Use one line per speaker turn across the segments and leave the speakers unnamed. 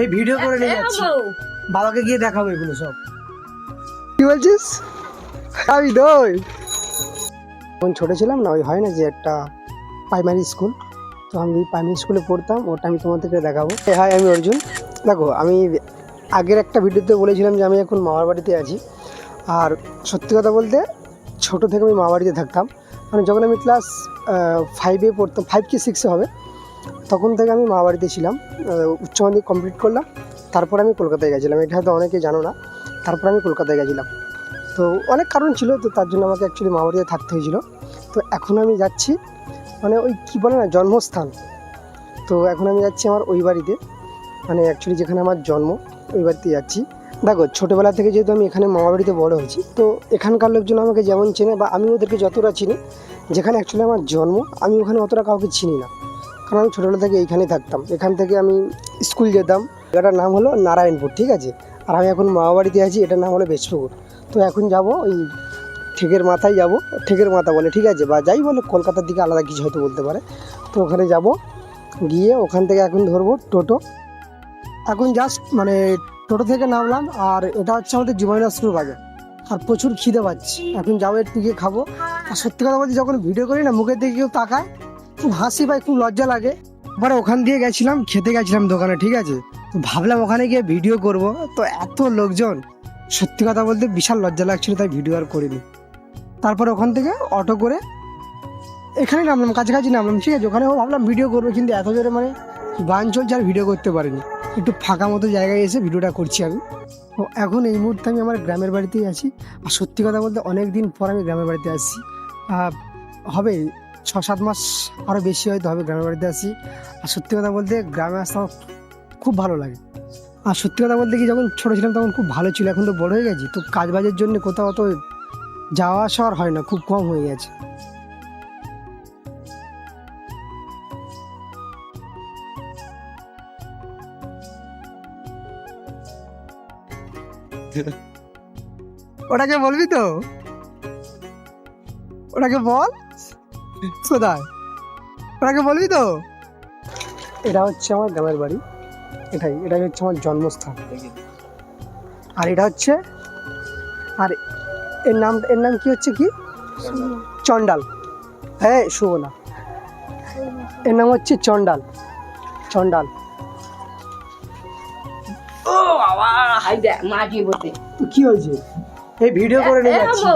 এই ভিডিও করে নিয়ে যাচ্ছি। বাবাকে গিয়ে দেখাবো এগুলো সব।
কি বলছিস? আমি দই যখন ছোটো ছিলাম না ওই হয় না যে একটা প্রাইমারি স্কুল তো আমি প্রাইমারি স্কুলে পড়তাম ওটা আমি তোমাদেরকে দেখাবো। হাই আমি অর্জুন। দেখো আমি আগের একটা ভিডিওতে বলেছিলাম যে আমি এখন মামার বাড়িতে আছি। আর সত্যি কথা বলতে ছোটো থেকে আমি মামার বাড়িতে থাকতাম। মানে যখন আমি ক্লাস ফাইভে পড়তাম ফাইভ কি সিক্সে হবে? তখন থেকে আমি মামা বাড়িতে ছিলাম উচ্চ মাধ্যমিক কমপ্লিট করলাম, তারপর আমি কলকাতায় গেছিলাম। এটা হয়তো অনেকে জানো না, তারপর আমি কলকাতায় গেছিলাম। তো অনেক কারণ ছিল, তো তার জন্য আমাকে অ্যাকচুয়ালি মামা বাড়িতে থাকতে হয়েছিল। তো এখন আমি যাচ্ছি মানে ওই কী বলে না, জন্মস্থান। তো এখন আমি যাচ্ছি আমার ওই বাড়িতে মানে অ্যাকচুয়ালি যেখানে আমার জন্ম, ওই বাড়িতে যাচ্ছি। দেখো, ছোটোবেলা থেকে যেহেতু আমি এখানে মামা বাড়িতে বড় হয়েছি, তো এখানকার লোকজন আমাকে যেমন চেনে, বা আমি ওদেরকে যতটা চিনি, যেখানে অ্যাকচুয়ালি আমার জন্ম, আমি ওখানে অতটা কাউকে চিনি না। কারণ আমি ছোটোবেলা থেকে এইখানেই থাকতাম। এখান থেকে আমি স্কুল যেতাম। জায়গাটার নাম হলো নারায়ণপুর, ঠিক আছে? আর আমি এখন মামা বাড়িতে আছি, এটার নাম হলো বেশপুকুর তো এখন যাব ওই ঠেকের মাথায় যাব, ঠেকের মাথা বলে, ঠিক আছে? বা যাই বলে, কলকাতার দিকে আলাদা কিছু হয়তো বলতে পারে। তো ওখানে যাব, গিয়ে ওখান থেকে এখন ধরবো টোটো। এখন জাস্ট মানে টোটো থেকে নামলাম, আর এটা হচ্ছে আমাদের জীবনাশ্রম বাজার। আর প্রচুর খিদে পাচ্ছি। এখন যাব একটু গিয়ে খাব। আর সত্যি কথা বলছি যখন ভিডিও করি না, মুখের দিকে কেউ তাকায় খুব হাসি পায়, খুব লজ্জা লাগে। এবারে ওখান দিয়ে গেছিলাম, খেতে গেছিলাম দোকানে, ঠিক আছে? তো ভাবলাম ওখানে গিয়ে ভিডিও করব। তো এত লোকজন, সত্যি কথা বলতে বিশাল লজ্জা লাগছিল, তাই ভিডিও আর করিনি। তারপরে ওখান থেকে অটো করে, এখানে নামলাম, কাছাকাছি নামলাম, ঠিক আছে? ওখানে ভাবলাম ভিডিও করব, কিন্তু এত জোরে মানে গান চলছে আর ভিডিও করতে পারিনি। একটু ফাঁকা মতো জায়গায় এসে ভিডিওটা করছি আমি। তো এখন এই মুহূর্তে আমি আমার গ্রামের বাড়িতেই আছি। আর সত্যি কথা বলতে অনেক দিন পর আমি গ্রামের বাড়িতে আসছি। হবে ছ সাত মাস আরও বেশি হয়তো হবে গ্রামের বাড়িতে আসি আর সত্যি কথা বলতে গ্রামে আসতে আমার খুব ভালো লাগে। আর সত্যি কথা বলতে কি যখন ছোটো ছিলাম তখন খুব ভালো ছিল এখন তো বড় হয়ে গেছি। তো কাজ বাজের জন্য কোথাও অত যাওয়া আসা আর হয় না খুব কম হয়ে গেছে। ওটাকে বলবি তো? ওটাকে বল। কোথায়? ওটাকে বলবি তো? এটা হচ্ছে আমার গ্রামের বাড়ি। এটাই এটাই হচ্ছে আমার জন্মস্থান। আর এটা হচ্ছে আর এর নাম এর নাম কি হচ্ছে কি? চন্ডাল হ্যাঁ শুভ না। এর নাম হচ্ছে চন্ডাল চন্ডাল
ও বাবা হাই দেখ মাটি বসে।
তো কি হয়েছে? এই ভিডিও করে নিয়ে যাচ্ছি।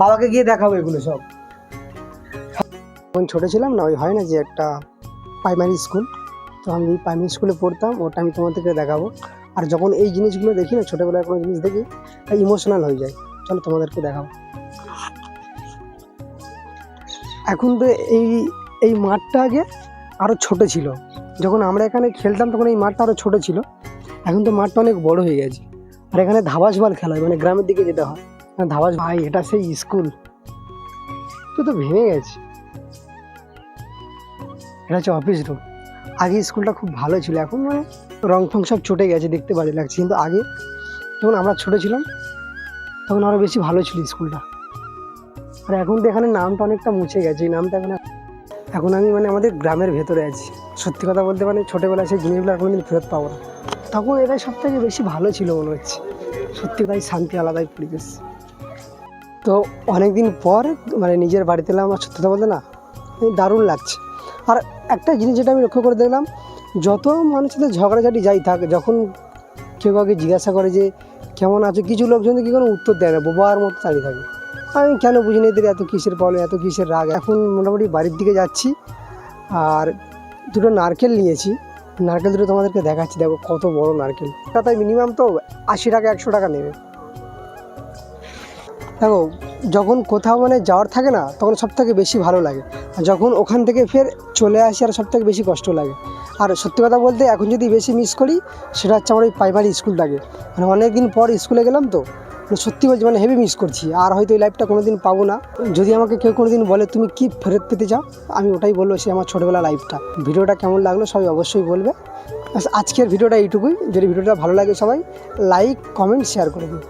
বাবাকে গিয়ে দেখাবো এগুলো সব।
যখন ছোটো ছিলাম না, ওই হয় না যে একটা প্রাইমারি স্কুল তো আমি প্রাইমারি স্কুলে পড়তাম, ওটা আমি তোমাদেরকে দেখাবো। আর যখন এই জিনিসগুলো দেখি না, ছোটোবেলায় কোনো জিনিস দেখি ইমোশনাল হয়ে যায়। চলো তোমাদেরকে দেখাবো। এখন তো এই এই মাঠটা আগে আরও ছোট ছিল। যখন আমরা এখানে খেলতাম, তখন এই মাঠটা আরও ছোট ছিল। এখন তো মাঠটা অনেক বড় হয়ে গেছে। আর এখানে ধাবাস বল খেলা হয় মানে গ্রামের দিকে যেতে হয়। ধাবাস ভাই এটা সেই স্কুল তো তো ভেঙে গেছে। এটা হচ্ছে অফিস রুম আগে স্কুলটা খুব ভালো ছিল, এখন মানে রং ফং সব চটে গেছে দেখতে বাজে লাগছে। কিন্তু আগে যখন আমরা ছোটো ছিলাম, তখন আরও বেশি ভালো ছিল স্কুলটা। আর এখন তো এখানে নামটা অনেকটা মুছে গেছে, এই নামটা এখন এখন আমি মানে আমাদের গ্রামের ভেতরে আছি। সত্যি কথা বলতে মানে ছোটোবেলায় সেই জিনিসগুলো আর কোনোদিন ফেরত পাবো না। তখন এটাই সব থেকে বেশি ভালো ছিল মনে হচ্ছে। সত্যি তাই শান্তি আলাদাই পরিবেশ। তো অনেক দিন পর মানে নিজের বাড়িতে এলাম, আমার সত্যি কথা বলতে না, দারুণ লাগছে। আর একটা জিনিস যেটা আমি লক্ষ্য করে দেখলাম, যত মানুষের সাথে ঝগড়াঝাটি যাই থাক, যখন কেউ কাউকে জিজ্ঞাসা করে যে, কেমন আছে? কিছু লোকজন কি কোনো উত্তর দেয় না, বোবার মতো দাঁড়িয়ে থাকে। আমি কেন বুঝি না এত কিসের প্রবলেম এত কিসের রাগ? এখন মোটামুটি বাড়ির দিকে যাচ্ছি, আর দুটো নারকেল নিয়েছি। নারকেল দুটো তোমাদেরকে দেখাচ্ছি, দেখো কত বড় নারকেল। তাই মিনিমাম তো আশি টাকা, একশো টাকা নেবে। দেখো, যখন কোথাও মানে যাওয়ার থাকে না, তখন সব থেকে বেশি ভালো লাগে। যখন ওখান থেকে ফের চলে আসি, আর সব থেকে বেশি কষ্ট লাগে। আর সত্যি কথা বলতে, এখন যদি বেশি মিস করি, সেটা হচ্ছে আমার ওই প্রাইমারি স্কুলটাকে মানে অনেক দিন পর স্কুলে গেলাম তো মানে সত্যি বলছি মানে হেভি মিস করছি। আর হয়তো এই লাইফটা কোনো দিন পাবো না। যদি আমাকে কেউ কোনো দিন বলে, তুমি কি ফেরত পেতে চাও? আমি ওটাই বলব, সে আমার ছোটোবেলা লাইফটা ভিডিওটা কেমন লাগল, সবাই অবশ্যই বলবে। আজকের ভিডিওটা এইটুকুই। যদি ভিডিওটা ভালো লাগে সবাই লাইক কমেন্ট শেয়ার করে দিন